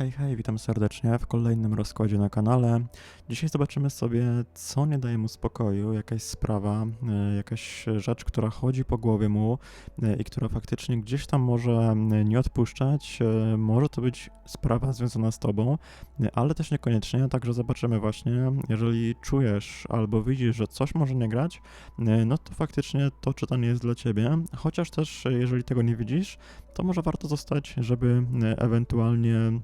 Hej, hej, witam serdecznie w kolejnym rozkładzie na kanale. Dzisiaj zobaczymy sobie, co nie daje mu spokoju, jakaś sprawa, e, jakaś rzecz, która chodzi po głowie mu e, i która faktycznie gdzieś tam może e, nie odpuszczać. Może to być sprawa związana z tobą, ale też niekoniecznie, także zobaczymy właśnie, jeżeli czujesz albo widzisz, że coś może nie grać, no to faktycznie to czytanie jest dla ciebie, chociaż też jeżeli tego nie widzisz, to może warto zostać, żeby ewentualnie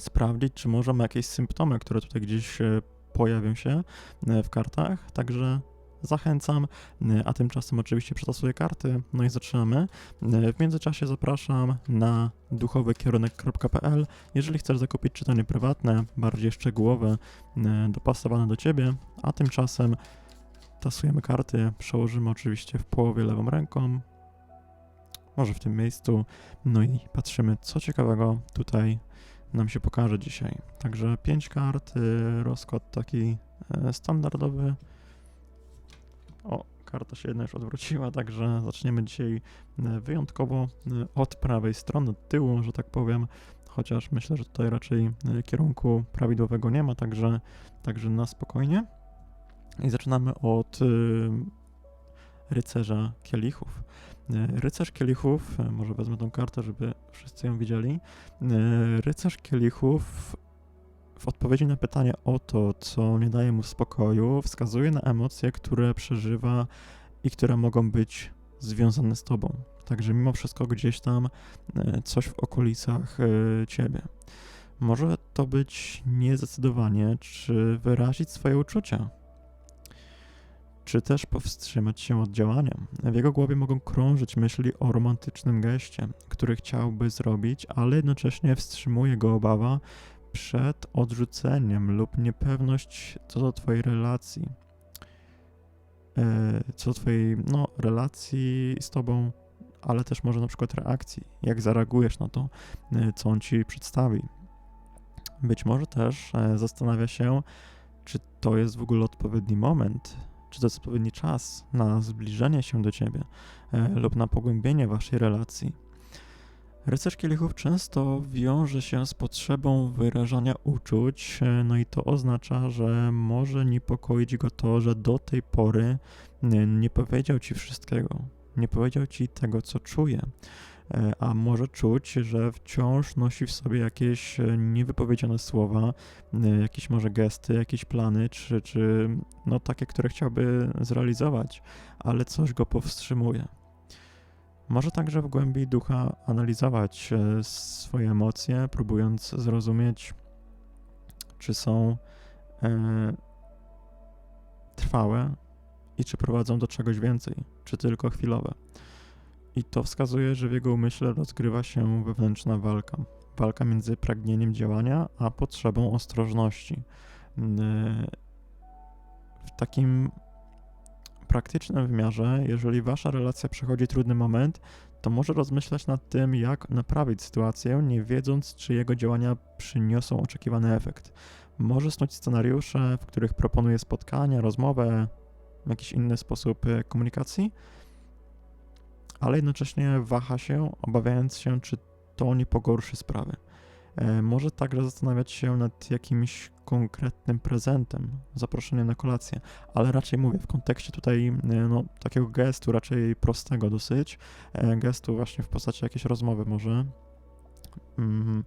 sprawdzić, czy może ma jakieś symptomy, które tutaj gdzieś e, pojawią się e, w kartach. Także zachęcam, e, a tymczasem oczywiście przetasuję karty, no i zaczynamy. W międzyczasie zapraszam na duchowykierunek.pl. Jeżeli chcesz zakupić czytanie prywatne, bardziej szczegółowe, dopasowane do ciebie, a tymczasem tasujemy karty, przełożymy oczywiście w połowie lewą ręką, może w tym miejscu, no i patrzymy, co ciekawego tutaj nam się pokaże dzisiaj. Także 5 kart, y, rozkład taki e, standardowy. O, karta się jedna już odwróciła, także zaczniemy dzisiaj e, wyjątkowo e, od prawej strony, od tyłu, że tak powiem. Chociaż myślę, że tutaj raczej kierunku prawidłowego nie ma, także, także na spokojnie. I zaczynamy od rycerza kielichów. E, Rycerz kielichów, e, może wezmę tą kartę, żeby wszyscy ją widzieli. E, Rycerz kielichów w odpowiedzi na pytanie o to, co nie daje mu spokoju, wskazuje na emocje, które przeżywa i które mogą być związane z tobą. Także mimo wszystko gdzieś tam coś w okolicach ciebie. Może to być niezdecydowanie, czy wyrazić swoje uczucia, czy też powstrzymać się od działania. W jego głowie mogą krążyć myśli o romantycznym geście, który chciałby zrobić, ale jednocześnie wstrzymuje go obawa przed odrzuceniem lub niepewność co do Twojej relacji. E, Co do Twojej no, relacji z Tobą, ale też może na przykład reakcji, jak zareagujesz na to, e, co on Ci przedstawi. Być może też e, zastanawia się, czy to jest w ogóle odpowiedni moment, czy to jest odpowiedni czas na zbliżenie się do Ciebie e, lub na pogłębienie Waszej relacji. Rycerz kielichów często wiąże się z potrzebą wyrażania uczuć, e, no i to oznacza, że może niepokoić go to, że do tej pory nie, nie powiedział ci wszystkiego, nie powiedział ci tego, co czuje, E, a może czuć, że wciąż nosi w sobie jakieś e, niewypowiedziane słowa, e, jakieś może gesty, jakieś plany, czy, czy no takie, które chciałby zrealizować, ale coś go powstrzymuje. Może także w głębi ducha analizować e, swoje emocje, próbując zrozumieć, czy są e, trwałe i czy prowadzą do czegoś więcej, czy tylko chwilowe. I to wskazuje, że w jego umyśle rozgrywa się wewnętrzna walka. Walka między pragnieniem działania a potrzebą ostrożności. N- W takim praktycznym wymiarze, jeżeli wasza relacja przechodzi trudny moment, to może rozmyślać nad tym, jak naprawić sytuację, nie wiedząc, czy jego działania przyniosą oczekiwany efekt. Może snuć scenariusze, w których proponuje spotkania, rozmowę, jakiś inny sposób e, komunikacji, ale jednocześnie waha się, obawiając się, czy to nie pogorszy sprawy. E, Może także zastanawiać się nad jakimś konkretnym prezentem, zaproszeniem na kolację, ale raczej mówię w kontekście tutaj e, no, takiego gestu, raczej prostego dosyć, e, gestu właśnie w postaci jakiejś rozmowy może. Mm,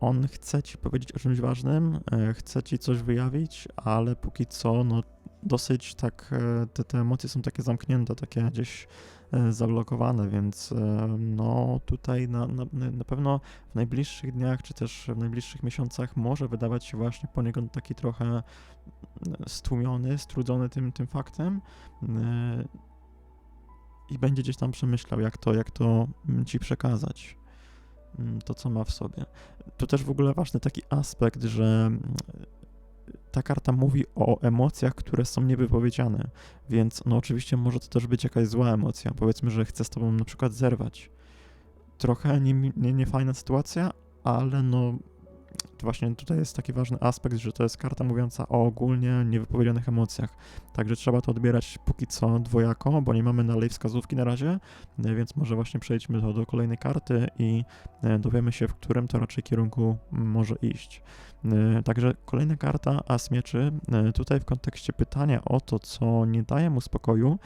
On chce ci powiedzieć o czymś ważnym, chce ci coś wyjawić, ale póki co, no dosyć tak, e, te, te emocje są takie zamknięte, takie gdzieś e, zablokowane, więc e, no tutaj na, na, na pewno w najbliższych dniach, czy też w najbliższych miesiącach może wydawać się właśnie poniekąd taki trochę e, stłumiony, strudzony tym, tym faktem i będzie gdzieś tam przemyślał, jak to, jak to mm, ci przekazać, mm, to co ma w sobie. Tu też w ogóle ważny taki aspekt, że mm, ta karta mówi o emocjach, które są niewypowiedziane, więc no oczywiście może to też być jakaś zła emocja, powiedzmy, że chce z tobą na przykład zerwać. Trochę niefajna nie, nie sytuacja, ale no właśnie tutaj jest taki ważny aspekt, że to jest karta mówiąca o ogólnie niewypowiedzianych emocjach. Także trzeba to odbierać póki co dwojako, bo nie mamy dalej wskazówki na razie, e, więc może właśnie przejdźmy do, do kolejnej karty i e, dowiemy się, w którym to raczej kierunku może iść. E, Także kolejna karta As Mieczy, tutaj w kontekście pytania o to, co nie daje mu spokoju,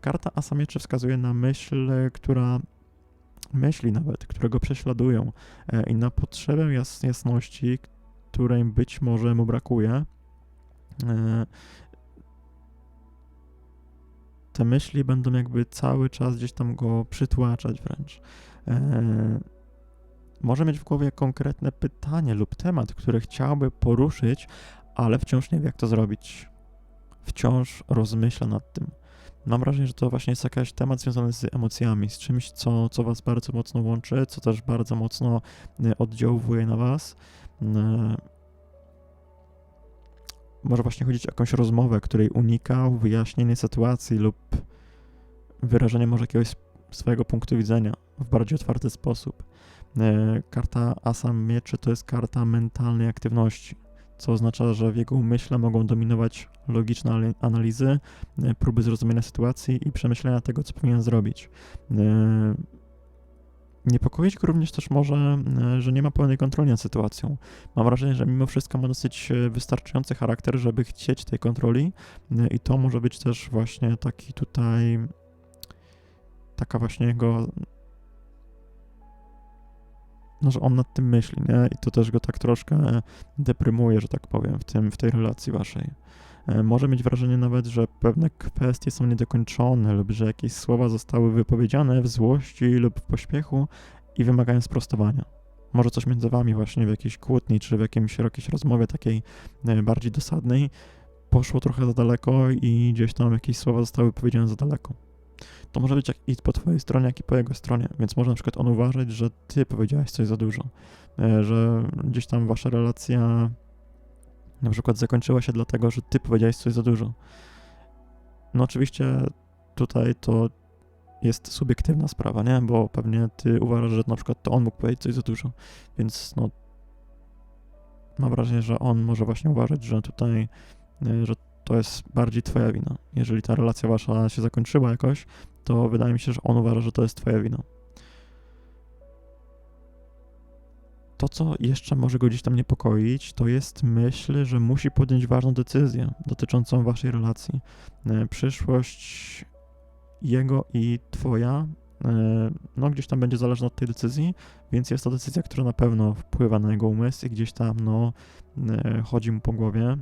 karta Asa Mieczy wskazuje na myśl, która myśli nawet, które go prześladują e, i na potrzebę jas jasności, której być może mu brakuje. E, Te myśli będą jakby cały czas gdzieś tam go przytłaczać wręcz. E, Może mieć w głowie konkretne pytanie lub temat, który chciałby poruszyć, ale wciąż nie wie, jak to zrobić. Wciąż rozmyśla nad tym. Mam wrażenie, że to właśnie jest jakiś temat związany z emocjami, z czymś, co, co was bardzo mocno łączy, co też bardzo mocno y, oddziałuje na was. Y, Może właśnie chodzić o jakąś rozmowę, której unikał, wyjaśnienie sytuacji lub wyrażenie może jakiegoś swojego punktu widzenia w bardziej otwarty sposób. Karta Asa Mieczy to jest karta mentalnej aktywności, co oznacza, że w jego umyśle mogą dominować logiczne analizy, e, próby zrozumienia sytuacji i przemyślenia tego, co powinien zrobić. E, Niepokoić go również też może, e, że nie ma pełnej kontroli nad sytuacją. Mam wrażenie, że mimo wszystko ma dosyć wystarczający charakter, żeby chcieć tej kontroli i to może być też właśnie taki tutaj taka właśnie jego no, że on nad tym myśli, nie? I to też go tak troszkę deprymuje, że tak powiem, w, tym, w tej relacji waszej. E, Może mieć wrażenie nawet, że pewne kwestie są niedokończone lub że jakieś słowa zostały wypowiedziane w złości lub w pośpiechu i wymagają sprostowania. Może coś między wami właśnie w jakiejś kłótni czy w jakimś, jakiejś rozmowie takiej e, bardziej dosadnej poszło trochę za daleko i gdzieś tam jakieś słowa zostały wypowiedziane za daleko. To może być jak i po twojej stronie, jak i po jego stronie, więc może na przykład on uważać, że ty powiedziałeś coś za dużo, e, że gdzieś tam wasza relacja na przykład zakończyła się dlatego, że ty powiedziałeś coś za dużo. No oczywiście tutaj to jest subiektywna sprawa, nie? Bo pewnie ty uważasz, że na przykład to on mógł powiedzieć coś za dużo, więc no mam wrażenie, że on może właśnie uważać, że tutaj, e, że to jest bardziej twoja wina. Jeżeli ta relacja wasza się zakończyła jakoś, to wydaje mi się, że on uważa, że to jest twoja wina. To, co jeszcze może go gdzieś tam niepokoić, to jest myśl, że musi podjąć ważną decyzję dotyczącą waszej relacji. E, Przyszłość jego i twoja, e, no gdzieś tam będzie zależna od tej decyzji, więc jest to decyzja, która na pewno wpływa na jego umysł i gdzieś tam, no, e, chodzi mu po głowie.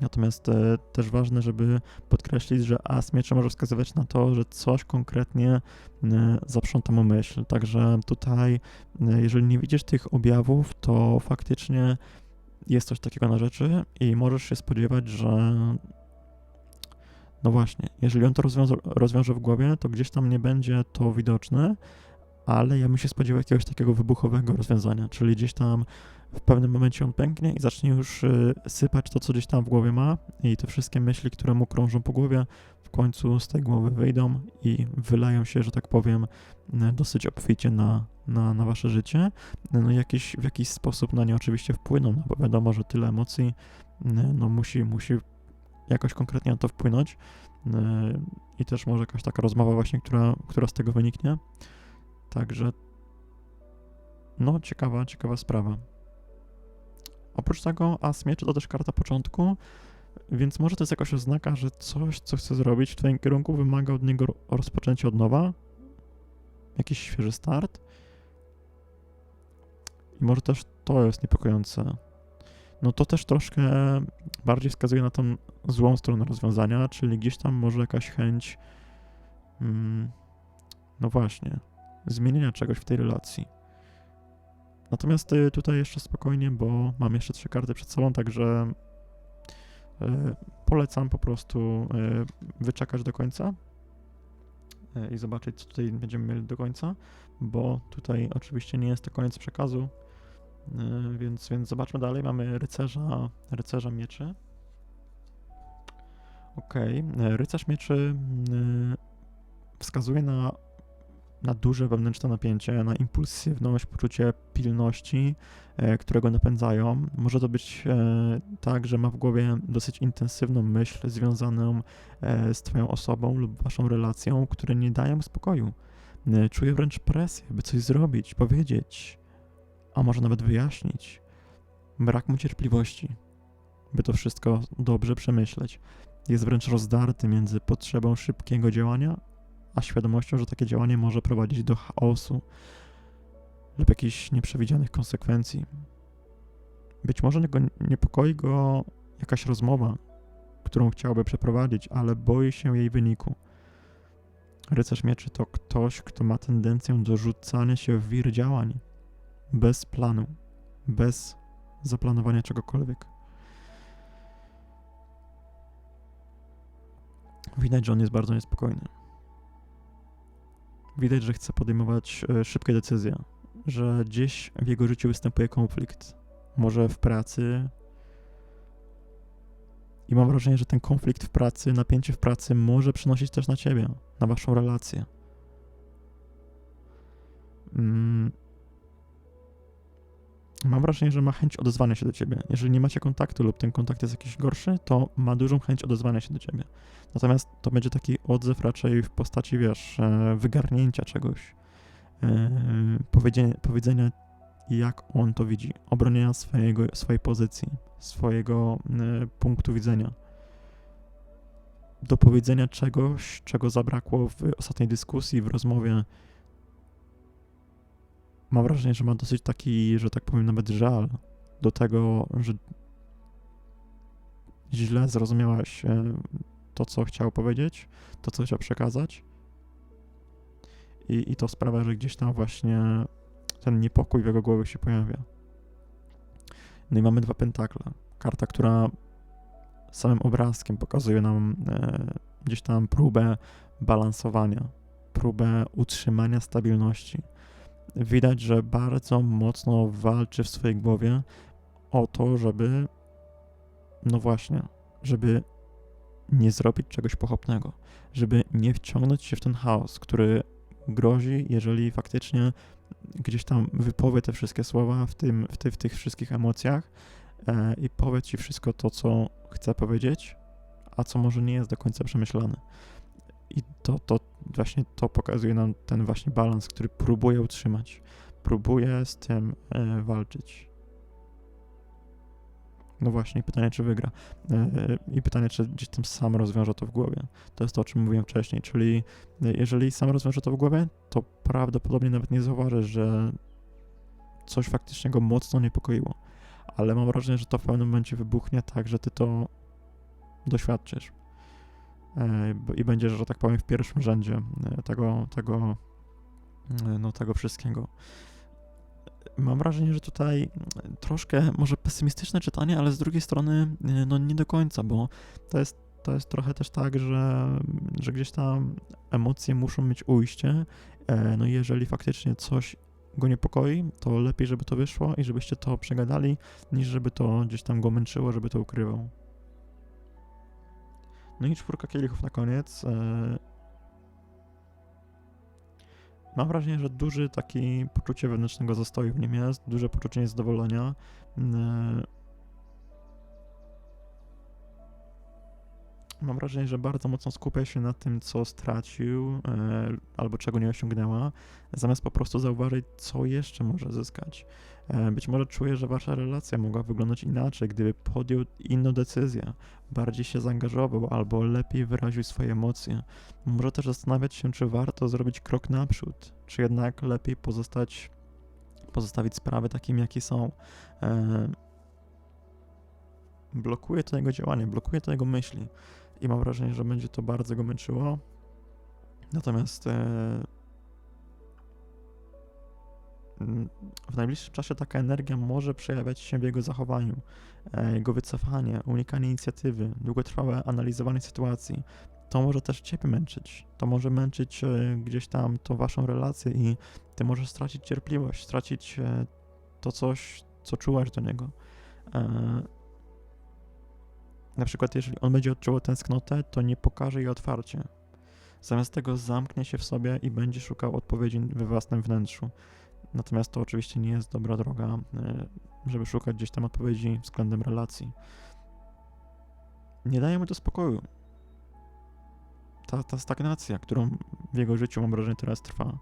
Natomiast e, też ważne, żeby podkreślić, że as mieczy może wskazywać na to, że coś konkretnie e, zaprząta mu myśl. Także tutaj, e, jeżeli nie widzisz tych objawów, to faktycznie jest coś takiego na rzeczy i możesz się spodziewać, że no właśnie, jeżeli on to rozwiąże, rozwiąże w głowie, to gdzieś tam nie będzie to widoczne, ale ja bym się spodziewał jakiegoś takiego wybuchowego rozwiązania, czyli gdzieś tam w pewnym momencie on pęknie i zacznie już y, sypać to, co gdzieś tam w głowie ma i te wszystkie myśli, które mu krążą po głowie, w końcu z tej głowy wyjdą i wyleją się, że tak powiem, y, dosyć obficie na, na, na wasze życie. No i jakiś, w jakiś sposób na nie oczywiście wpłyną, no bo wiadomo, że tyle emocji y, no musi, musi jakoś konkretnie na to wpłynąć y, i też może jakaś taka rozmowa właśnie, która, która z tego wyniknie. Także no ciekawa, ciekawa sprawa. Oprócz tego As Mieczy to też karta początku, więc może to jest jakaś oznaka, że coś, co chce zrobić w twoim kierunku wymaga od niego ro- rozpoczęcia od nowa, jakiś świeży start. I może też to jest niepokojące. No to też troszkę bardziej wskazuje na tą złą stronę rozwiązania, czyli gdzieś tam może jakaś chęć, mm, no właśnie, zmienienia czegoś w tej relacji. Natomiast y, tutaj jeszcze spokojnie, bo mam jeszcze trzy karty przed sobą, także y, polecam po prostu y, wyczekać do końca i zobaczyć, co tutaj będziemy mieli do końca, bo tutaj oczywiście nie jest to koniec przekazu, więc, więc zobaczmy dalej. Mamy rycerza, rycerza mieczy. Y, rycerz mieczy wskazuje na na duże wewnętrzne napięcie, na impulsywność, poczucie pilności, e, którego napędzają. Może to być e, tak, że ma w głowie dosyć intensywną myśl związaną e, z Twoją osobą lub Waszą relacją, które nie dają spokoju. Czuje wręcz presję, by coś zrobić, powiedzieć, a może nawet wyjaśnić. Brak mu cierpliwości, by to wszystko dobrze przemyśleć. Jest wręcz rozdarty między potrzebą szybkiego działania, a świadomością, że takie działanie może prowadzić do chaosu lub jakichś nieprzewidzianych konsekwencji. Być może niepokoi go jakaś rozmowa, którą chciałby przeprowadzić, ale boi się jej wyniku. Rycerz mieczy to ktoś, kto ma tendencję do rzucania się w wir działań, bez planu, bez zaplanowania czegokolwiek. Widać, że on jest bardzo niespokojny. Widać, że chce podejmować e, szybkie decyzje, że gdzieś w jego życiu występuje konflikt. Może w pracy. I mam wrażenie, że ten konflikt w pracy, napięcie w pracy może przynosić też na ciebie, na waszą relację. Mm mam wrażenie, że ma chęć odezwania się do ciebie. Jeżeli nie macie kontaktu lub ten kontakt jest jakiś gorszy, to ma dużą chęć odezwania się do ciebie. Natomiast to będzie taki odzew raczej w postaci, wiesz, e, wygarnięcia czegoś, e, powiedzenia, powiedzenia jak on to widzi, obronienia swojego, swojej pozycji, swojego e, punktu widzenia. Do powiedzenia czegoś, czego zabrakło w ostatniej dyskusji, w rozmowie, mam wrażenie, że ma dosyć taki, że tak powiem, nawet żal do tego, że źle zrozumiałaś e, to, co chciał powiedzieć, to, co chciał przekazać. I, I to sprawia, że gdzieś tam właśnie ten niepokój w jego głowie się pojawia. No i mamy dwa pentakle. Karta, która samym obrazkiem pokazuje nam e, gdzieś tam próbę balansowania, próbę utrzymania stabilności widać, że bardzo mocno walczy w swojej głowie o to, żeby, no właśnie, żeby nie zrobić czegoś pochopnego, żeby nie wciągnąć się w ten chaos, który grozi, jeżeli faktycznie gdzieś tam wypowie te wszystkie słowa w, tym, w, ty, w tych wszystkich emocjach e, i powie ci wszystko to, co chce powiedzieć, a co może nie jest do końca przemyślane. I to, to właśnie to pokazuje nam ten właśnie balans, który próbuje utrzymać. Próbuje z tym e, walczyć. No właśnie, pytanie, czy wygra. E, I pytanie, czy gdzieś tam sam rozwiąże to w głowie. To jest to, o czym mówiłem wcześniej. Czyli e, jeżeli sam rozwiąże to w głowie, to prawdopodobnie nawet nie zauważy, że coś faktycznie go mocno niepokoiło. Ale mam wrażenie, że to w pewnym momencie wybuchnie tak, że ty to doświadczysz. E, i będziesz, że tak powiem, w pierwszym rzędzie e, tego, tego, e, no, tego wszystkiego. Mam wrażenie, że tutaj troszkę może pesymistyczne czytanie, ale z drugiej strony no nie do końca, bo to jest, to jest trochę też tak, że, że gdzieś tam emocje muszą mieć ujście. No i jeżeli faktycznie coś go niepokoi, to lepiej, żeby to wyszło i żebyście to przegadali, niż żeby to gdzieś tam go męczyło, żeby to ukrywał. No i czwórka kielichów na koniec. E, mam wrażenie, że duży taki poczucie wewnętrznego zastoju w nim jest, duże poczucie niezadowolenia. E, mam wrażenie, że bardzo mocno skupia się na tym, co stracił e, albo czego nie osiągnęła, zamiast po prostu zauważyć, co jeszcze może zyskać. E, być może czuje, że wasza relacja mogła wyglądać inaczej, gdyby podjął inną decyzję, bardziej się zaangażował albo lepiej wyraził swoje emocje. Może też zastanawiać się, czy warto zrobić krok naprzód, czy jednak lepiej pozostać, pozostawić sprawy takimi, jakie są. E, blokuje to jego działanie, blokuje to jego myśli i mam wrażenie, że będzie to bardzo go męczyło. Natomiast e, w najbliższym czasie taka energia może przejawiać się w jego zachowaniu, e, jego wycofanie, unikanie inicjatywy, długotrwałe analizowanie sytuacji. To może też ciebie męczyć. To może męczyć e, gdzieś tam tą waszą relację i ty możesz stracić cierpliwość, stracić to coś, co czułaś do niego. Na przykład, jeżeli on będzie odczuwał tęsknotę, to nie pokaże jej otwarcie. Zamiast tego zamknie się w sobie i będzie szukał odpowiedzi we własnym wnętrzu. Natomiast to oczywiście nie jest dobra droga, e, żeby szukać gdzieś tam odpowiedzi względem relacji. Nie daje mu to spokoju. Ta, ta stagnacja, którą w jego życiu, mam wrażenie, teraz trwa.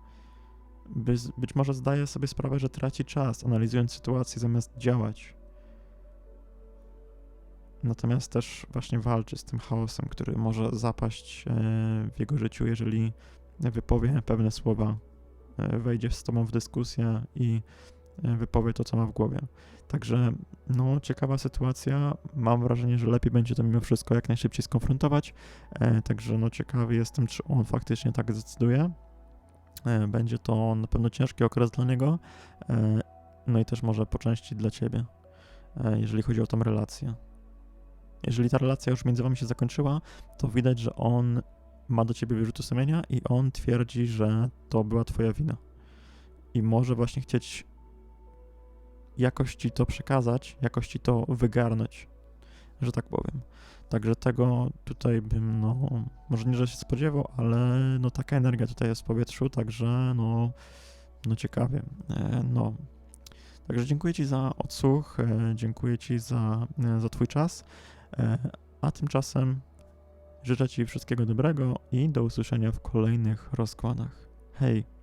Być, być może zdaje sobie sprawę, że traci czas, analizując sytuację zamiast działać. Natomiast też właśnie walczy z tym chaosem, który może zapaść e, w jego życiu, jeżeli wypowie pewne słowa, e, wejdzie z tobą w dyskusję i e, wypowie to, co ma w głowie. Także, no, ciekawa sytuacja. Mam wrażenie, że lepiej będzie to mimo wszystko jak najszybciej skonfrontować. Także, no, ciekawy jestem, czy on faktycznie tak zdecyduje. Będzie to na pewno ciężki okres dla niego, no i też może po części dla ciebie, jeżeli chodzi o tą relację. Jeżeli ta relacja już między wami się zakończyła, to widać, że on ma do ciebie wyrzuty sumienia i on twierdzi, że to była twoja wina. I może właśnie chcieć jakoś ci to przekazać, jakoś ci to wygarnąć, że tak powiem. Także tego tutaj bym, no, może nie, że się spodziewał, ale no taka energia tutaj jest w powietrzu, także no, no ciekawie, e, no. Także dziękuję Ci za odsłuch, e, dziękuję Ci za, e, za Twój czas, a tymczasem życzę Ci wszystkiego dobrego i do usłyszenia w kolejnych rozkładach. Hej!